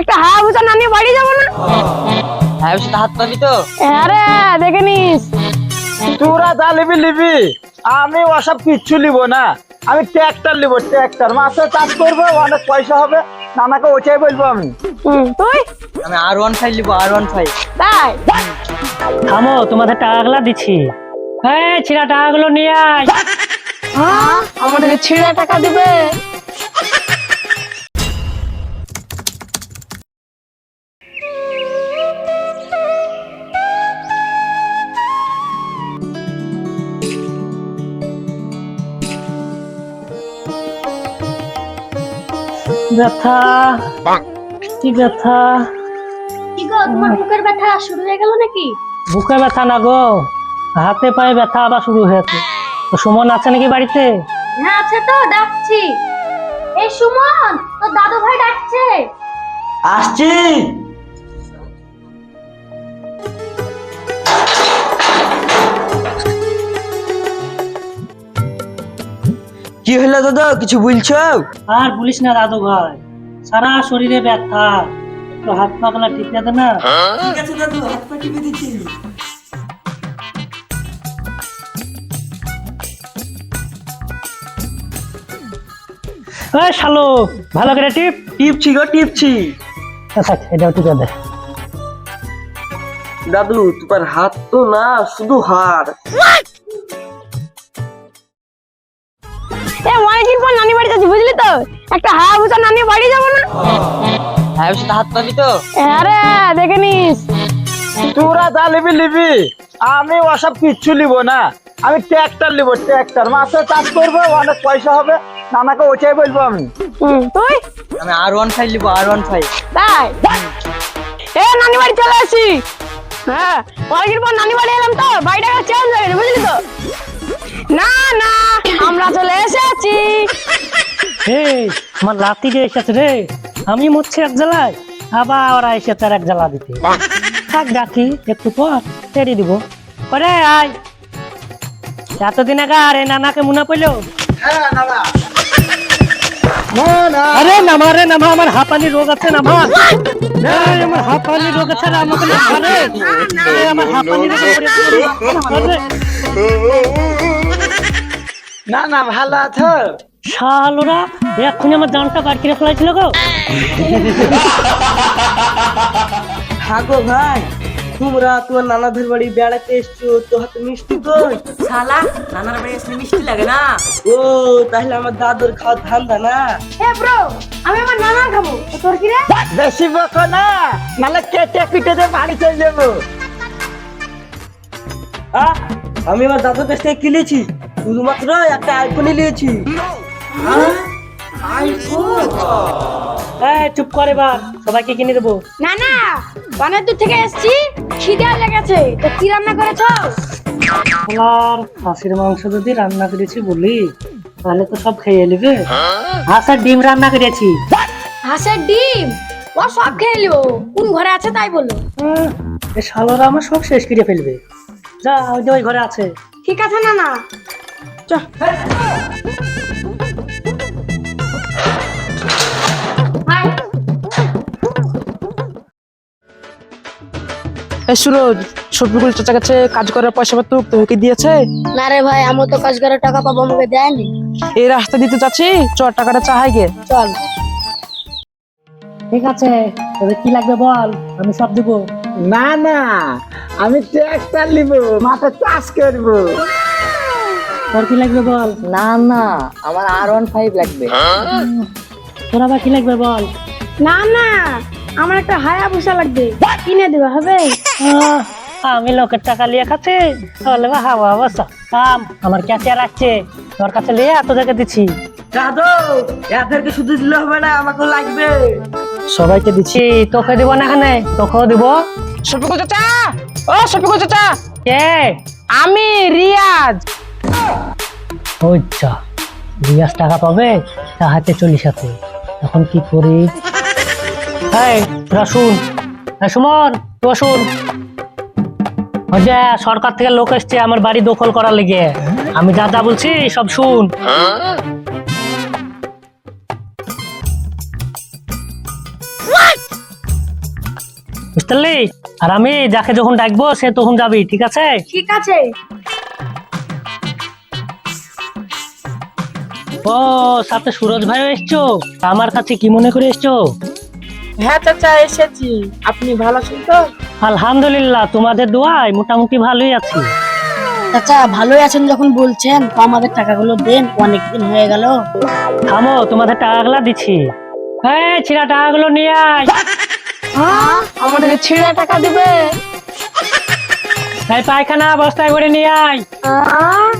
একটা হায়া বুঝা না নিয়ে বাড়ি যাব না। হ্যাঁ হাত পাবি তো হ্যাঁ রে দেখে নিস। তোরা যা লিবি লিবি আমি ওসব কিচ্ছু লিব না। আমি ট্র্যাক্টর লিব ট্র্যাক্টর। মাসে চাষ করব অনেক পয়সা হবে। নানাকে ওটাই বলব আমি। তুই? আমি আর ওয়ান ফাইভ নিবো আর ওয়ান ফাইভ তাই? থামো তোমাদের টাকাগুলো দিচ্ছি। হ্যাঁ ছিঁড়া টাকাগুলো নিয়ে আয়। হ্যাঁ আমাদেরকে ছিঁড়ে টাকা দিবে। ব্যথা। কি ব্যথা? কি গো তোমার বুকের ব্যথা শুরু হয়ে গেল নাকি? বুকে ব্যথা না গো হাতে পায়ে ব্যথা আবার শুরু হয়েছে। তো সুমন আছে নাকি বাড়িতে? হ্যাঁ আছে তো ডাকছি। এই সুমন তো দাদু ভাই ডাকছে। আসছি। কি হলো দাদা কিছু বলছো? আর বলিস না দাদু ভাই সারা শরীরে ব্যথা। একটু হাত পা গুলা ঠিক আছে না। ঠিক আছে দাদু হাত পা টিপে দিচ্ছি। এই শালো ভালো করে টিপ। টিপছি গো টিপছি। আচ্ছা এটাও টিপে দে। দাদু তোমার হাত তো না শুধু হাড়। একটা বুঝা না নিয়ে বাড়ি যাব না? হাত পাবি তো? হ্যাঁ রে দেখে নিস। তোরা যা লিবি লিবি। আমি ওসব কিচ্ছু লিব না। আমি ট্র্যাক্টর লিব ট্র্যাক্টর। মাসে চাষ করব অনেক পয়সা হবে। নানাকে ওটাই বলব আমি। তুই? আমি আর ওয়ান ফাইভ নিবো আর ওয়ান ফাইভ তাই? এ নানি বাড়ি চলে আসি। হ্যাঁ অনেকদিন পর নানি বাড়ি এলাম তো বাড়িটা চেঞ্জ হয়ে গেছে বুঝলি তো? না না আমরা চলে এসেছি। এই আমার লাতি যে এসেছে রে আমি মরছি এক জ্বালায় আবার ওরা এসে তার এক জ্বালা দিতে। থাক ডাকি একটু পর তেড়ি দিব। করে আয়। এতদিন আগে আর নানাকে মনে পড়ল? আরে নামা রে নামা আমার হাঁপানি রোগ আছে নামা। আমার হাঁপানি রোগ আছে আমাকে নামা রে আমার হাঁপানি রোগ না না ভালো আছো? শালোরা এক্ষুনি আমার জানটা বার করে ফেলাইছিল গো। ভাই তোমরা তোমার নানাদের বাড়ি বেড়াতে এসছো তো হাতে মিষ্টি কই শালা নানার বাড়ি আসলে মিষ্টি লাগে না? ও তাহলে আমার দাদুর খাওয়া ধান্দা না? এ ব্রো আমি আমার নানা খাব। তোর কি রে? বেশি বকো না নাহলে কেটে পিটে দিয়ে বাড়ি চলে যাব। আহ, আমি আমার দাদুর কাছ থেকে কিনেছি শুধুমাত্র একটা আইফোনই নিয়েছি। এই চুপ করে এবার সবাইকে কিনে দেবো। না না অনেক দূর থেকে এসেছি খিদে লেগেছে তো কি রান্না করেছ? আর খাসির মাংস যদি রান্না করেছি বলি তাহলে তো সব খেয়ে নেবে। হাঁসের ডিম রান্না করেছি। হাঁসের ডিম? ও সব খেয়ে নিবো কোন ঘরে আছে তাই বলো। আহ, এ শালারা আমার সব শেষ করে ফেলবে। যা ওই যে ওই ঘরে আছে। ঠিক আছে না না। চ। এই সুরজ শফিকুল চাচা কাছে কাজ করার পয়সা পত্র তোকে দিয়েছে? না রে ভাই আমি তো কাজ করার টাকা পাবো আমাকে দেয়নি। এই রাস্তা দিতে চাচ্ছি চ টাকাটা চাহাই গে চল। ঠিক আছে তবে কি লাগবে বল? আমি সব দেবো। না না আমি ট্র্যাক্টর লিব মাঠে চাষ করব। তোর কি লাগবে বল? না না আমার আর ওয়ান ফাইভ লাগবে। তোর আবার কি লাগবে বল? না না আমার একটা হায়া ভুষা লাগবে। কিনে দেবে হবে? আমি লোকের টাকা লিয়ে খাচ্ছি তাহলে হাওয়া অবস্থা। কাম আমার ক্যাচিয়ার আছে তোর কাছে লিয়ে এত জায়গা দিচ্ছি এদেরকে শুধু দিলে হবে না আমাকেও লাগবে। সবাইকে দিচ্ছি তোকে দিব না এখানে তোকেও দিব। শফিকুল চাচা! ও শফিকুল চাচা! কে? আমি রিয়াজ। ওই যা রিয়াজ টাকা পাবে তা হাতে চল্লিশ হাতে। এখন কি করি? এই তোরা সুমন তোরা শুন। যে সরকার থেকে লোক এসছে আমার বাড়ি দখল করার লেগে। আমি যা যা বলছি সব শুন। বুঝতে আর আমি যাকে যখন ডাকবো সে তখন যাবি ঠিক আছে? ঠিক আছে। ও সাথে সুরজ ভাইও এসছো? আমার কাছে কি মনে করে এসছো? হ্যাঁ চাচা এসেছি। আপনি ভালো আছেন তো? আলহামদুলিল্লাহ তোমাদের দোয়ায় মোটামুটি ভালোই আছি। চাচা ভালোই আছেন যখন বলছেন তো আমাদের টাকাগুলো দেন অনেকদিন হয়ে গেল। থামো তোমাদের টাকাগুলো দিচ্ছি। এই ছিড়া টাকাগুলো নিয়ে আয়। আমাদেরকে ছিঁড়ে টাকা দিবে? এই পায়খানা বস্তায় করে নিয়ে আয়।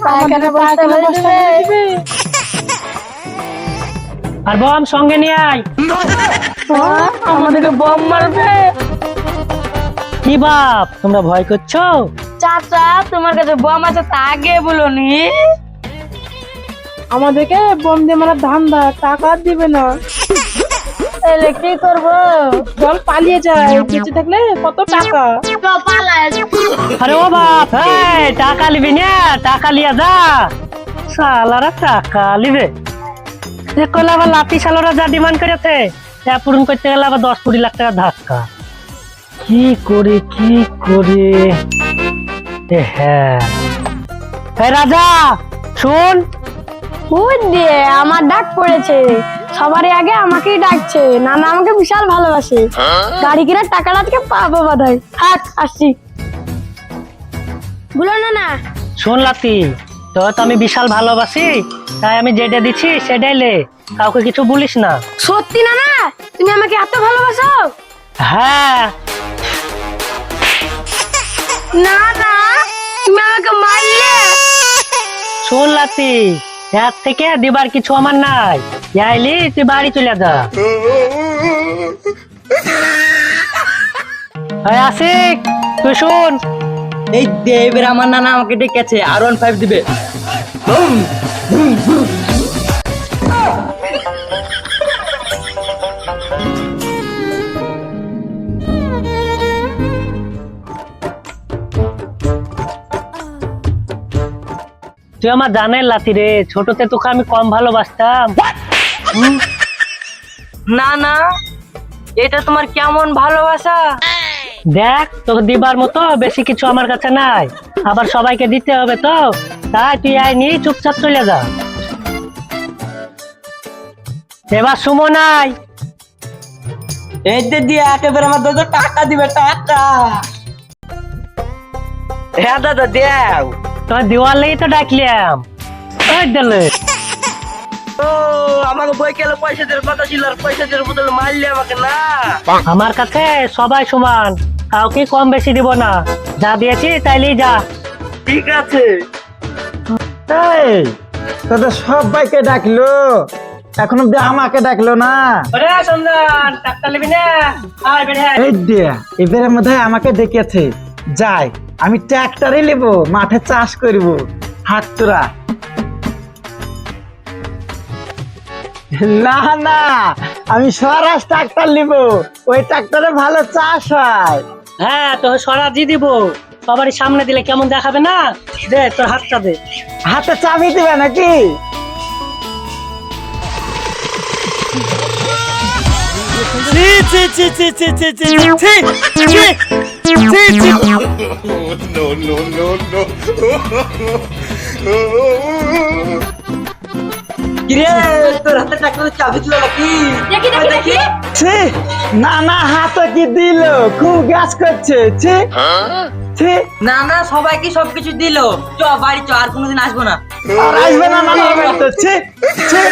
পায়খানা দিবে। আর বম সঙ্গে নিয়ে আয়। আমাদেরকে বম মারবে। কি বাপ তোমরা ভয় করছ? চাচা তোমার কাছে বম আছে তা আগে বলনি। আমাদেরকে বোম দিয়ে মারা ধান্দা টাকা আর দিবে না। তাহলে কি করব? জল পালিয়ে যায় বেঁচে থাকলে কত টাকা? তো পালায়। আরে ও বাপ এই টাকা লিবি না টাকা লিয়া যা। সালারা টাকা লিবে দেখলে আবার লাতি সালোরা যা ডিমান্ড করেছে। পূরণ করতে গেলে আবার দশ কুড়ি লাখ টাকা ধাক্কা। কি করে কি করে? হ্যাঁ। রাজা শুন। ওই দিয়ে আমার ডাক পড়েছে। সবারই আগে আমাকেই ডাকছে নানা আমাকে বিশাল ভালোবাসে। গাড়ি কিনার টাকাটা আজকে পাবো বোধ হয় থাক আসছি। বলো না না। শোন লাতি। তো তো আমি বিশাল ভালোবাসি তাই আমি যেটা দিচ্ছি সেটাই লে। কাউকে কিছু বলিস না। সত্যি না না? তুমি আমাকে এত ভালোবাসো? হ্যাঁ। না না তুমি আমাকে মারলে। শোন লাতি এর থেকে দিবার কিছু আমার নাই। যাইলি তুই বাড়ি চলে যা। এই আশিক তুই শুন এই দেবের আমার নানা আমাকে ডেকেছে আর ওয়ান ফাইভ দিবে। তুই আমার জানের লাতি রে ছোটতে তোকে আমি কম ভালোবাসতাম। না না এটা তোমার কেমন ভালোবাসা? দেখ তোকে দিবার মতো বেশি কিছু আমার কাছে নাই। আবার সবাইকে দিতে হবে তো। তাই তুই আইনি চুপচাপ চলে যা। এবার সুমো নাই এই যে দিয়ে একেবারে আমার দাদা টাকা দিবে টাকা। হ্যাঁ দাদা দেও। তোর দেওয়ার লেগে তো ডাকলাম। ওই দিলে। ও আমাকে বই কেলে পয়সা দেওয়ার কথা ছিল আর পয়সা দেওয়ার বদলে মারলে আমাকে না। আমার কাছে সবাই সমান কাউকে কম বেশি দিব না। যা দিয়েছি তাইলেই যা। ঠিক আছে। এই তোদের সবাইকে ডাকলো। এখন অব্দি আমাকে ডাকলো না। ওরে সন্ধান টাকা নিবি না। আয় বেড়ে আয়। এই দিয়া এবারে মধ্যে আমাকে ডেকেছে। যাই আমি ট্র্যাক্টরে নেব মাঠে চাষ করব। হাত তোরা। না না আমি স্বরাজ ট্রাক্টর নিব ওই ট্রাক্টরে ভালো চাষ হয় হ্যাঁ তো সরাজি দিব সবারই সামনে দিলে কেমন দেখাবে না দে তোর হাতটা দে হাতে চাবি দিবে নাকি কিরে হাতে ট্রাক্টরের চাবি ছিল নাকি? দেখি দেখি দেখি। ছি না না হাতে কি দিল? খুব গ্যাস করছে ছি। ছি। না না সবাইকে সবকিছু দিল। চ বাড়ি চ আর কোনোদিন আসব না। আর আসবে না না না, না, ছি। ছি।